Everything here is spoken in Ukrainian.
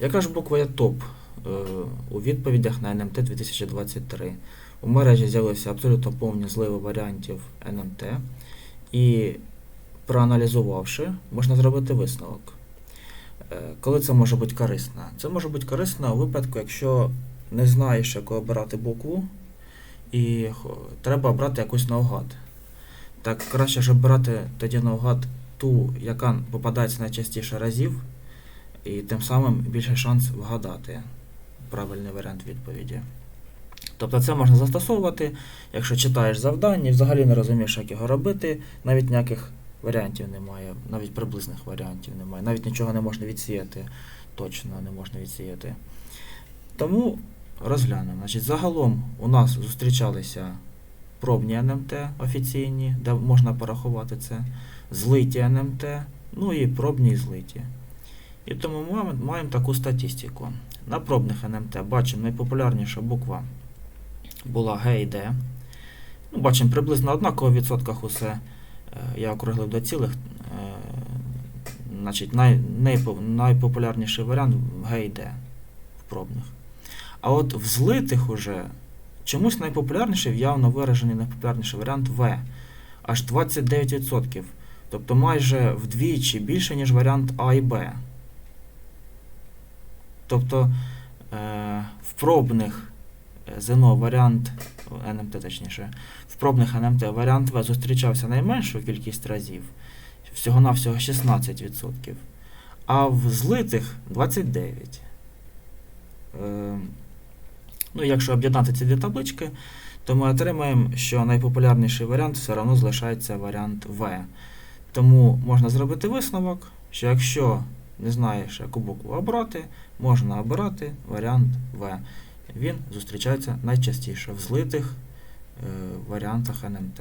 Яка ж буква є топ е, у відповідях на НМТ 2023? У мережі з'явилися абсолютно повні зливи варіантів НМТ, і проаналізувавши, можна зробити висновок. Е, Коли це може бути корисно? Це може бути корисно у випадку, якщо не знаєш, яку обирати букву, і треба обрати якусь наугад. Так краще ж обирати тоді наугад ту, яка попадається найчастіше разів, і тим самим більше шанс вгадати правильний варіант відповіді. Тобто це можна застосовувати, якщо читаєш завдання і взагалі не розумієш, як його робити, навіть ніяких варіантів немає, навіть приблизних варіантів немає, навіть нічого не можна відсіяти, точно не можна відсіяти. Тому розглянемо. Значить, загалом у нас зустрічалися пробні НМТ офіційні, де можна порахувати це, злиті НМТ, ну і пробні і злиті. І тому ми маємо, таку статистику. На пробних НМТ бачимо найпопулярніша буква була Г і Д. Ну, бачимо приблизно однаково в відсотках усе. Е, Я округлив до цілих. Е, Значить, най, найпо- найпопулярніший варіант Г і Д в пробних. А от в злитих уже чомусь найпопулярніший, явно виражений найпопулярніший варіант В. Аж 29%. Тобто майже вдвічі більше, ніж варіант А і Б. Тобто е, в пробних е, ЗНО варіант НМТ точніше, в пробних НМТ варіант В зустрічався найменшу кількість разів, всього-навсього 16%, а в злитих 29%. Е, ну, якщо об'єднати ці дві таблички, то ми отримаємо, що найпопулярніший варіант все одно залишається варіант В. Тому можна зробити висновок, що якщо не знаєш, яку букву обрати, можна обирати варіант В. Він зустрічається найчастіше в злитих е, варіантах НМТ.